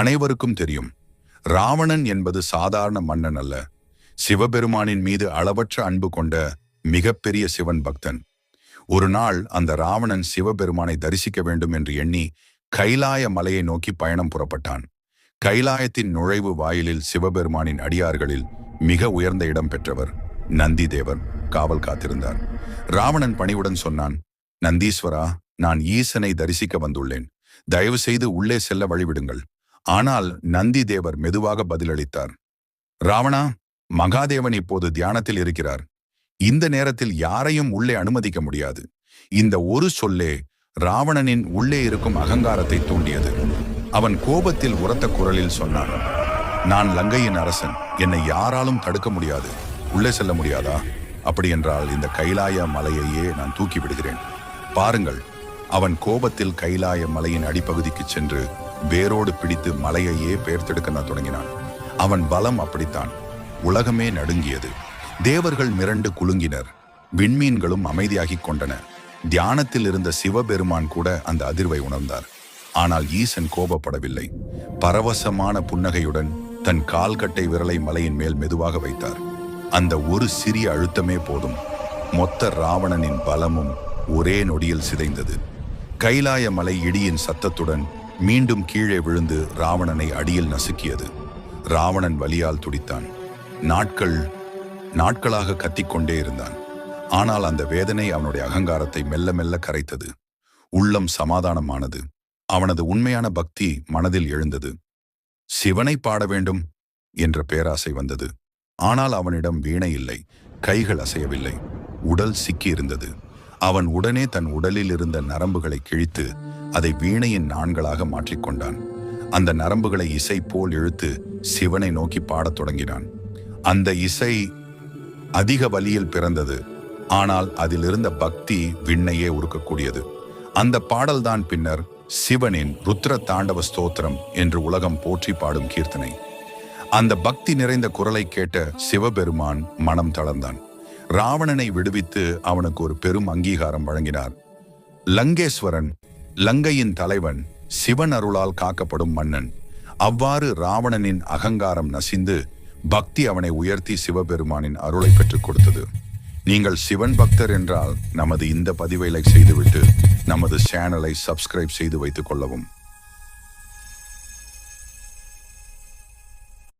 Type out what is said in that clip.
அனைவருக்கும் தெரியும். ராவணன் என்பது சாதாரண மன்னன் அல்ல. சிவபெருமானின் மீது அளவற்ற அன்பு கொண்ட மிகப்பெரிய சிவன் பக்தன். ஒரு நாள் அந்த ராவணன் சிவபெருமானை தரிசிக்க வேண்டும் என்று எண்ணி கைலாய மலையை நோக்கி பயணம் புறப்பட்டான். கைலாயத்தின் நுழைவு வாயிலில் சிவபெருமானின் அடியார்களில் மிக உயர்ந்த இடம் பெற்றவர் நந்தி தேவர் காவல் காத்திருந்தார். ராவணன் பணிவுடன் சொன்னான் நந்தீஸ்வரா நான் ஈசனை தரிசிக்க வந்துள்ளேன். தயவு செய்து உள்ளே செல்ல வழிவிடுங்கள். ஆனால் நந்தி தேவர் மெதுவாக பதிலளித்தார். ராவணா மகாதேவன் இப்போது தியானத்தில் இருக்கிறார். இந்த நேரத்தில் யாரையும் உள்ளே அனுமதிக்க முடியாது. இந்த ஒரு சொல்லே ராவணனின் உள்ளே இருக்கும் அகங்காரத்தை தூண்டியது. அவன் கோபத்தில் உரத்த குரலில் சொன்னான் நான் லங்கையின் அரசன். என்னை யாராலும் தடுக்க முடியாது. உள்ளே செல்ல முடியாதா? அப்படி என்றால் இந்த கைலாய மலையையே நான் தூக்கி விடுகிறேன். பாருங்கள். அவன் கோபத்தில் கைலாய மலையின் அடிப்பகுதிக்கு சென்று வேரோடு பிடித்து மலையையே பெயர்த்தெடுக்க தொடங்கினான். அவன் பலம் அப்படித்தான். உலகமே நடுங்கியது. தேவர்கள் மிரண்டு குலுங்கினர். விண்மீன்களும் அமைதியாகிக் கொண்டன. தியானத்தில் இருந்த சிவபெருமான் கூட அந்த அதிர்வை உணர்ந்தார். ஆனால் ஈசன் கோபப்படவில்லை. பரவசமான புன்னகையுடன் தன் கால்கட்டை விரலை மலையின் மேல் மெதுவாக வைத்தார். அந்த ஒரு சிறிய அழுத்தமே போதும். மொத்த ராவணனின் பலமும் ஒரே நொடியில் சிதைந்தது. கைலாய மலை இடியின் சத்தத்துடன் மீண்டும் கீழே விழுந்து ராவணனை அடியில் நசுக்கியது. ராவணன் வலியால் துடித்தான். நாட்கள் நாட்களாக கத்திக்கொண்டே இருந்தான். ஆனால் அந்த வேதனை அவனுடைய அகங்காரத்தை மெல்ல மெல்ல கரைத்தது. உள்ளம் சமாதானமானது. அவனது உண்மையான பக்தி மனதில் எழுந்தது. சிவனை பாட வேண்டும் என்ற பேராசை வந்தது. ஆனால் அவனிடம் வீணை இல்லை. கைகள் அசையவில்லை. உடல் சிக்கியிருந்தது. அவன் உடனே தன் உடலில் இருந்த நரம்புகளை கிழித்து அதை வீணையின் நான்களாக மாற்றிக்கொண்டான். அந்த நரம்புகளை இசை போல் இழுத்து சிவனை நோக்கி பாடத் தொடங்கினான். அந்த இசை அதிக வலியில் பிறந்தது. ஆனால் அதிலிருந்த பக்தி விண்ணையே உருக்கக்கூடியது. அந்த பாடல்தான் பின்னர் சிவனின் ருத்ர தாண்டவ ஸ்தோத்திரம் என்று உலகம் போற்றி பாடும் கீர்த்தனை. அந்த பக்தி நிறைந்த குரலை கேட்ட சிவபெருமான் மனம் தளர்ந்தான். ராவணனை விடுவித்து அவனுக்கு ஒரு பெரும் அங்கீகாரம் வழங்கினார். லங்கேஸ்வரன் லங்கையின் தலைவன் சிவன் அருளால் காக்கப்படும் மன்னன். அவ்வாறு ராவணனின் அகங்காரம் நசிந்து பக்தி அவனை உயர்த்தி சிவபெருமானின் அருளை பெற்றுக் கொடுத்தது. நீங்கள் சிவன் பக்தர் என்றால் நமது இந்த பதிவை லைக் செய்துவிட்டு நமது சேனலை சப்ஸ்கிரைப் செய்து வைத்துக் கொள்ளவும்.